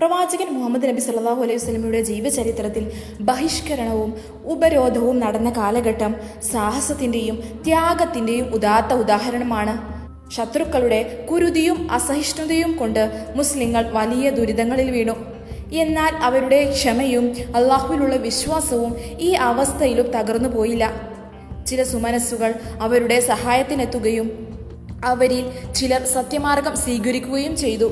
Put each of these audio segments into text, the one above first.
പ്രവാചകൻ മുഹമ്മദ് നബി സല്ലാഹു അലൈഹി വസ്ലമിയുടെ ജീവചരിത്രത്തിൽ ബഹിഷ്കരണവും ഉപരോധവും നടന്ന കാലഘട്ടം സാഹസത്തിന്റെയും ത്യാഗത്തിന്റെയും ഉദാത്ത ഉദാഹരണമാണ്. ശത്രുക്കളുടെ കുരുതിയും അസഹിഷ്ണുതയും കൊണ്ട് മുസ്ലിങ്ങൾ വലിയ ദുരിതങ്ങളിൽ വീണു. എന്നാൽ അവരുടെ ക്ഷമയും അള്ളാഹുവിലുള്ള വിശ്വാസവും ഈ അവസ്ഥയിലും തകർന്നു പോയില്ല. ചില സുമനസ്സുകൾ അവരുടെ സഹായത്തിനെത്തുകയും അവരിൽ ചിലർ സത്യമാർഗം സ്വീകരിക്കുകയും ചെയ്തു.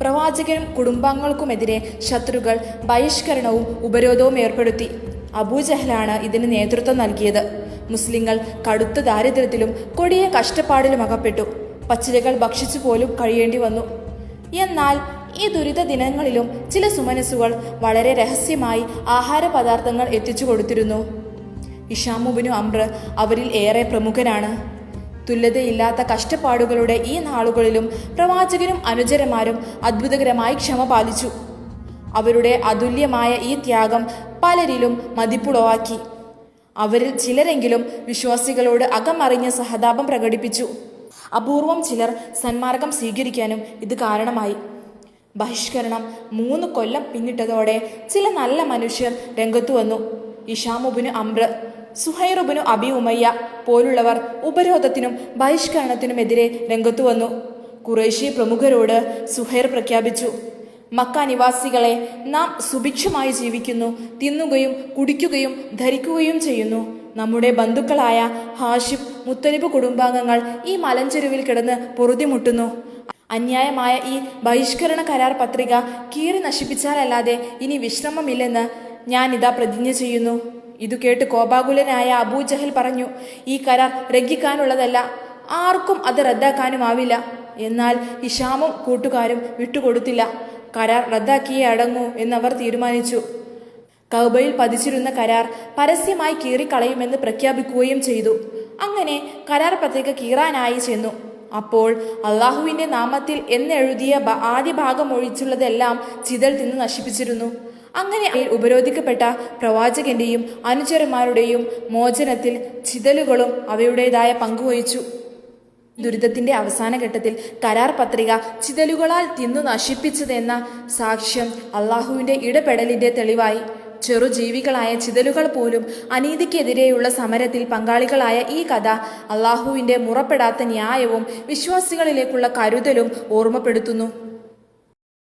പ്രവാചകനും കുടുംബാംഗങ്ങൾക്കുമെതിരെ ശത്രുക്കൾ ബഹിഷ്കരണവും ഉപരോധവും ഏർപ്പെടുത്തി. അബൂജഹലാണ് ഇതിന് നേതൃത്വം നൽകിയത്. മുസ്ലിങ്ങൾ കടുത്ത ദാരിദ്ര്യത്തിലും കൊടിയ കഷ്ടപ്പാടിലും അകപ്പെട്ടു. പച്ചിലകൾ ഭക്ഷിച്ചു പോലും കഴിയേണ്ടി വന്നു. എന്നാൽ ഈ ദുരിത ദിനങ്ങളിലും ചില സുമനസ്സുകൾ വളരെ രഹസ്യമായി ആഹാര പദാർത്ഥങ്ങൾ എത്തിച്ചു കൊടുത്തിരുന്നു ഇഷാമുബിനു അമ്ര അവരിൽ ഏറെ പ്രമുഖനാണ്. തുല്യതയില്ലാത്ത കഷ്ടപ്പാടുകളുടെ ഈ നാളുകളിലും പ്രവാചകരും അനുചരന്മാരും അത്ഭുതകരമായി ക്ഷമ പാലിച്ചു. അവരുടെ അതുല്യമായ ഈ ത്യാഗം പലരിലും മതിപ്പുളവാക്കി. അവരിൽ ചിലരെങ്കിലും വിശ്വാസികളോട് അകമറിഞ്ഞ സഹതാപം പ്രകടിപ്പിച്ചു. അപൂർവം ചിലർ സന്മാർഗം സ്വീകരിക്കാനും ഇത് കാരണമായി. ബഹിഷ്കരണം മൂന്ന് കൊല്ലം പിന്നിട്ടതോടെ ചില നല്ല മനുഷ്യർ രംഗത്തു വന്നു. ഇഷാമുബിന് അമ്ര സുഹൈറുബിനു അബി ഉമയ്യ പോലുള്ളവർ ഉപരോധത്തിനും ബഹിഷ്കരണത്തിനുമെതിരെ രംഗത്തു വന്നു. കുറേശി പ്രമുഖരോട് സുഹൈർ പ്രഖ്യാപിച്ചു മക്ക നിവാസികളെ നാം സുഭിക്ഷമായി ജീവിക്കുന്നു തിന്നുകയും കുടിക്കുകയും ധരിക്കുകയും ചെയ്യുന്നു. നമ്മുടെ ബന്ധുക്കളായ ഹാഷിം മുത്തലിബ് കുടുംബാംഗങ്ങൾ ഈ മലഞ്ചെരുവിൽ കിടന്ന് പൊറുതിമുട്ടുന്നു. അന്യായമായ ഈ ബഹിഷ്കരണ കരാർ പത്രിക കീറി നശിപ്പിച്ചാലല്ലാതെ ഇനി വിശ്രമമില്ലെന്ന് ഞാനിതാ പ്രതിജ്ഞ ചെയ്യുന്നു. ഇതു കേട്ട് കോപാകുലനായ അബൂജഹൽ പറഞ്ഞു ഈ കരാർ ലംഘിക്കാനുള്ളതല്ല ആർക്കും അത് റദ്ദാക്കാനുമാവില്ല. എന്നാൽ ഇഷാമും കൂട്ടുകാരും വിട്ടുകൊടുത്തില്ല. കരാർ റദ്ദാക്കിയേ അടങ്ങൂ എന്നവർ തീരുമാനിച്ചു. കൗബയിൽ പതിച്ചിരുന്ന കരാർ പരസ്യമായി കീറിക്കളയുമെന്ന് പ്രഖ്യാപിക്കുകയും ചെയ്തു. അങ്ങനെ കരാർ പത്രിക കീറാനായി ചെന്നു. അപ്പോൾ അള്ളാഹുവിന്റെ നാമത്തിൽ എന്നെഴുതിയ ആദ്യ ഭാഗം ഒഴിച്ചുള്ളതെല്ലാം ചിതൽ തിന്ന് നശിപ്പിച്ചിരുന്നു. അങ്ങനെ ഉപരോധിക്കപ്പെട്ട പ്രവാചകന്റെയും അനുചരന്മാരുടെയും മോചനത്തിൽ ചിതലുകളും അവയുടേതായ പങ്കുവഹിച്ചു ദുരിതത്തിന്റെ അവസാന ഘട്ടത്തിൽ കരാർ പത്രിക ചിതലുകളാൽ തിന്നു നശിപ്പിച്ചതെന്ന സാക്ഷ്യം അള്ളാഹുവിന്റെ ഇടപെടലിന്റെ തെളിവായി. ചെറുജീവികളായ ചിതലുകൾ പോലും അനീതിക്കെതിരെയുള്ള സമരത്തിൽ പങ്കാളികളായ ഈ കഥ അള്ളാഹുവിന്റെ മുറപ്പെടാത്ത ന്യായവും വിശ്വാസികളിലേക്കുള്ള കരുതലും ഓർമ്മപ്പെടുത്തുന്നു.